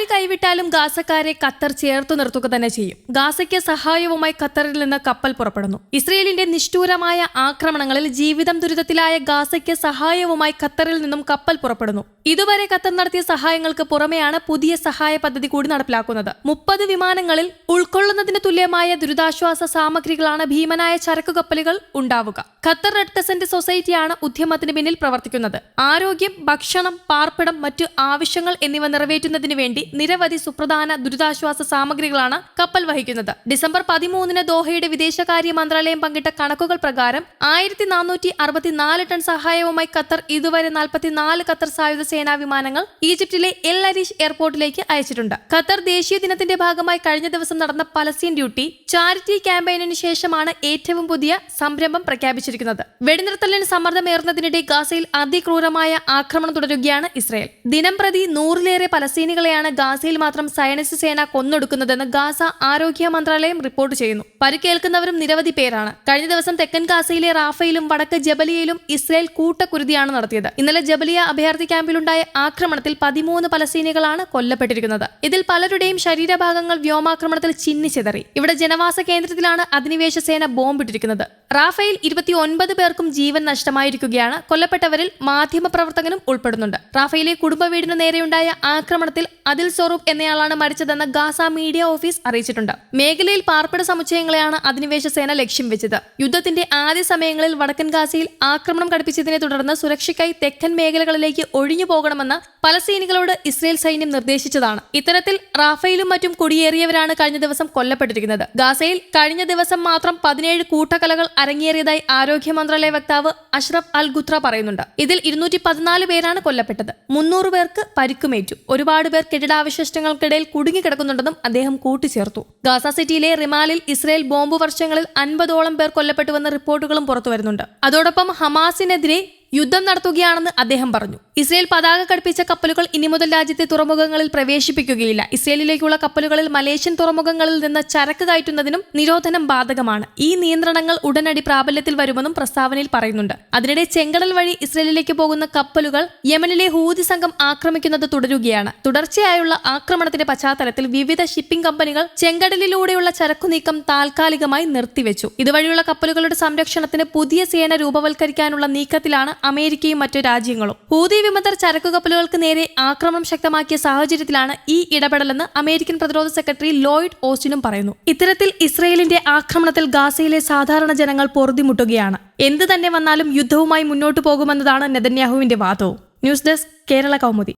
ആര് കൈവിട്ടാലും ഗാസക്കാരെ ഖത്തർ ചേർത്തു നിർത്തുക തന്നെ ചെയ്യും. ഗാസയ്ക്ക് സഹായവുമായി ഖത്തറിൽ നിന്ന് കപ്പൽ പുറപ്പെടുന്നു. ഇസ്രയേലിന്റെ നിഷ്ഠൂരമായ ആക്രമണങ്ങളിൽ ജീവിതം ദുരിതത്തിലായ ഗാസയ്ക്ക് സഹായവുമായി ഖത്തറിൽ നിന്നും കപ്പൽ പുറപ്പെടുന്നു. ഇതുവരെ ഖത്തർ നടത്തിയ സഹായങ്ങൾക്ക് പുറമെയാണ് പുതിയ സഹായ പദ്ധതി കൂടി നടപ്പിലാക്കുന്നത്. മുപ്പത് വിമാനങ്ങളിൽ ഉൾക്കൊള്ളുന്നതിന് തുല്യമായ ദുരിതാശ്വാസ സാമഗ്രികളാണ് ഭീമനായ ചരക്കു കപ്പലുകൾ ഉണ്ടാവുക. ഖത്തർ റെഡ് കസന്റ് സൊസൈറ്റിയാണ് ഉദ്യമത്തിന് പിന്നിൽ പ്രവർത്തിക്കുന്നത്. ആരോഗ്യം ഭക്ഷണം പാർപ്പിടം മറ്റു ആവശ്യങ്ങൾ എന്നിവ നിറവേറ്റുന്നതിന് വേണ്ടി നിരവധി സുപ്രധാന ദുരിതാശ്വാസ സാമഗ്രികളാണ് കപ്പൽ വഹിക്കുന്നത്. ഡിസംബർ പതിമൂന്നിന് ദോഹയുടെ വിദേശകാര്യ മന്ത്രാലയം പങ്കിട്ട കണക്കുകൾ പ്രകാരം ആയിരത്തി നാനൂറ്റി അറുപത്തിനാല് ടൺ സഹായവുമായി ഖത്തർ ഇതുവരെ നാൽപ്പത്തിനാല് ഖത്തർ സായുധ സേനാ വിമാനങ്ങൾ ഈജിപ്തിലെ എൽ അരീഷ് എയർപോർട്ടിലേക്ക് അയച്ചിട്ടുണ്ട്. ഖത്തർ ദേശീയ ദിനത്തിന്റെ ഭാഗമായി കഴിഞ്ഞ ദിവസം നടന്ന പലസ്തീൻ ഡ്യൂട്ടി ചാരിറ്റി ക്യാമ്പയിനു ശേഷമാണ് ഏറ്റവും പുതിയ സംരംഭം പ്രഖ്യാപിച്ചിരിക്കുന്നത്. വെടിനിർത്തലിന് സമ്മർദ്ദമേറുന്നതിനിടെ ഗാസയിൽ അതിക്രൂരമായ ആക്രമണം തുടരുകയാണ് ഇസ്രായേൽ. ദിനം പ്രതി നൂറിലേറെ പലസ്തീനികളെയാണ് ഗാസയിൽ മാത്രം സയനിസ്റ്റ് സേന കൊന്നൊടുക്കുന്നതെന്ന് ഗാസ ആരോഗ്യ മന്ത്രാലയം റിപ്പോർട്ട് ചെയ്യുന്നു. പരിക്കേൽക്കുന്നവരും നിരവധി പേരാണ്. കഴിഞ്ഞ ദിവസം തെക്കൻ ഗാസയിലെ റാഫയിലും വടക്ക് ജബലിയയിലും ഇസ്രയേൽ കൂട്ടക്കുരുതിയാണ് നടത്തിയത്. ഇന്നലെ ജബലിയ അഭയാർത്ഥി ക്യാമ്പിലുണ്ടായ ആക്രമണത്തിൽ പതിമൂന്ന് പലസ്തീനികളാണ് കൊല്ലപ്പെട്ടിരിക്കുന്നത്. ഇതിൽ പലരുടെയും ശരീരഭാഗങ്ങൾ വ്യോമാക്രമണത്തിൽ ചിന്നിച്ചെതറി ഇവിടെ ജനവാസ കേന്ദ്രത്തിലാണ് അധിനിവേശ സേന ബോംബിട്ടിരിക്കുന്നത്. റാഫയിൽ ഇരുപത്തി ഒൻപത് പേർക്കും ജീവൻ നഷ്ടമായിരിക്കുകയാണ്. കൊല്ലപ്പെട്ടവരിൽ മാധ്യമപ്രവർത്തകനും ഉൾപ്പെടുന്നുണ്ട്. റാഫേലിലെ കുടുംബ വീടിന് നേരെയുണ്ടായ ആക്രമണത്തിൽ അതിൽ സ്വറൂപ് എന്നയാളാണ് മരിച്ചതെന്ന് ഗാസ മീഡിയ ഓഫീസ് അറിയിച്ചിട്ടുണ്ട്. മേഖലയിൽ പാർപ്പിട സമുച്ചയങ്ങളെയാണ് അധിനിവേശ സേന ലക്ഷ്യം വെച്ചത്. യുദ്ധത്തിന്റെ ആദ്യ സമയങ്ങളിൽ വടക്കൻ ഗാസയിൽ ആക്രമണം കടുപ്പിച്ചതിനെ തുടർന്ന് സുരക്ഷയ്ക്കായി തെക്കൻ മേഖലകളിലേക്ക് ഒഴിഞ്ഞു പോകണമെന്ന് പലസ്തീനികളോട് ഇസ്രയേൽ സൈന്യം നിർദ്ദേശിച്ചതാണ്. ഇത്തരത്തിൽ റാഫേലും മറ്റും കുടിയേറിയവരാണ് കഴിഞ്ഞ ദിവസം കൊല്ലപ്പെട്ടിരിക്കുന്നത്. ഗാസയിൽ കഴിഞ്ഞ ദിവസം മാത്രം പതിനേഴ് കൂട്ടക്കലകൾ അരങ്ങേറിയതായി ആരോഗ്യ മന്ത്രാലയ വക്താവ് അഷ്റഫ് അൽ ഗുത്ര പറയുന്നുണ്ട്. ഇതിൽ ഇരുന്നൂറ്റി പതിനാല് പേരാണ് കൊല്ലപ്പെട്ടത്. മുന്നൂറ് പേർക്ക് പരിക്കുമേറ്റു. ഒരുപാട് പേർ കെട്ടിടാവശിഷ്ടങ്ങൾക്കിടയിൽ കുടുങ്ങിക്കിടക്കുന്നുണ്ടെന്നും അദ്ദേഹം കൂട്ടിച്ചേർത്തു. ഗാസ സിറ്റിയിലെ റിമാലിൽ ഇസ്രയേൽ ബോംബ് വർഷങ്ങളിൽ അൻപതോളം പേർ കൊല്ലപ്പെട്ടുവെന്ന റിപ്പോർട്ടുകളും പുറത്തുവരുന്നുണ്ട്. അതോടൊപ്പം ഹമാസിനെതിരെ യുദ്ധം നടത്തുകയാണെന്ന് അദ്ദേഹം പറഞ്ഞു. ഇസ്രയേൽ പതാക കടുപ്പിച്ച കപ്പലുകൾ ഇനി മുതൽ രാജ്യത്തെ തുറമുഖങ്ങളിൽ പ്രവേശിപ്പിക്കുകയില്ല. ഇസ്രയേലിലേക്കുള്ള കപ്പലുകളിൽ മലേഷ്യൻ തുറമുഖങ്ങളിൽ നിന്ന് ചരക്ക് കയറ്റുന്നതിനും നിരോധനം ബാധകമാണ്. ഈ നിയന്ത്രണങ്ങൾ ഉടനടി പ്രാബല്യത്തിൽ വരുമെന്നും പ്രസ്താവനയിൽ പറയുന്നുണ്ട്. അതിനിടെ ചെങ്കടൽ വഴി ഇസ്രയേലിലേക്ക് പോകുന്ന കപ്പലുകൾ യമനിലെ ഹൂതി സംഘം ആക്രമിക്കുന്നത് തുടരുകയാണ്. തുടർച്ചയായുള്ള ആക്രമണത്തിന്റെ പശ്ചാത്തലത്തിൽ വിവിധ ഷിപ്പിംഗ് കമ്പനികൾ ചെങ്കടലിലൂടെയുള്ള ചരക്കു നീക്കം താൽക്കാലികമായി നിർത്തിവെച്ചു. ഇതുവഴിയുള്ള കപ്പലുകളുടെ സംരക്ഷണത്തിന് പുതിയ സേന രൂപവൽക്കരിക്കാനുള്ള നീക്കത്തിലാണ് അമേരിക്കയും മറ്റു രാജ്യങ്ങളും. ഹൂതി വിമതർ ചരക്കു കപ്പലുകൾക്ക് നേരെ ആക്രമണം ശക്തമാക്കിയ സാഹചര്യത്തിലാണ് ഈ ഇടപെടലെന്ന് അമേരിക്കൻ പ്രതിരോധ സെക്രട്ടറി ലോയിഡ് ഓസ്റ്റിനും പറയുന്നു. ഇത്തരത്തിൽ ഇസ്രയേലിന്റെ ആക്രമണത്തിൽ ഗാസയിലെ സാധാരണ ജനങ്ങൾ പൊറുതിമുട്ടുകയാണ്. എന്ത് തന്നെ വന്നാലും യുദ്ധവുമായി മുന്നോട്ടു പോകുമെന്നതാണ് നെതന്യാഹുവിന്റെ വാദവും. News desk Kerala Kaumudi.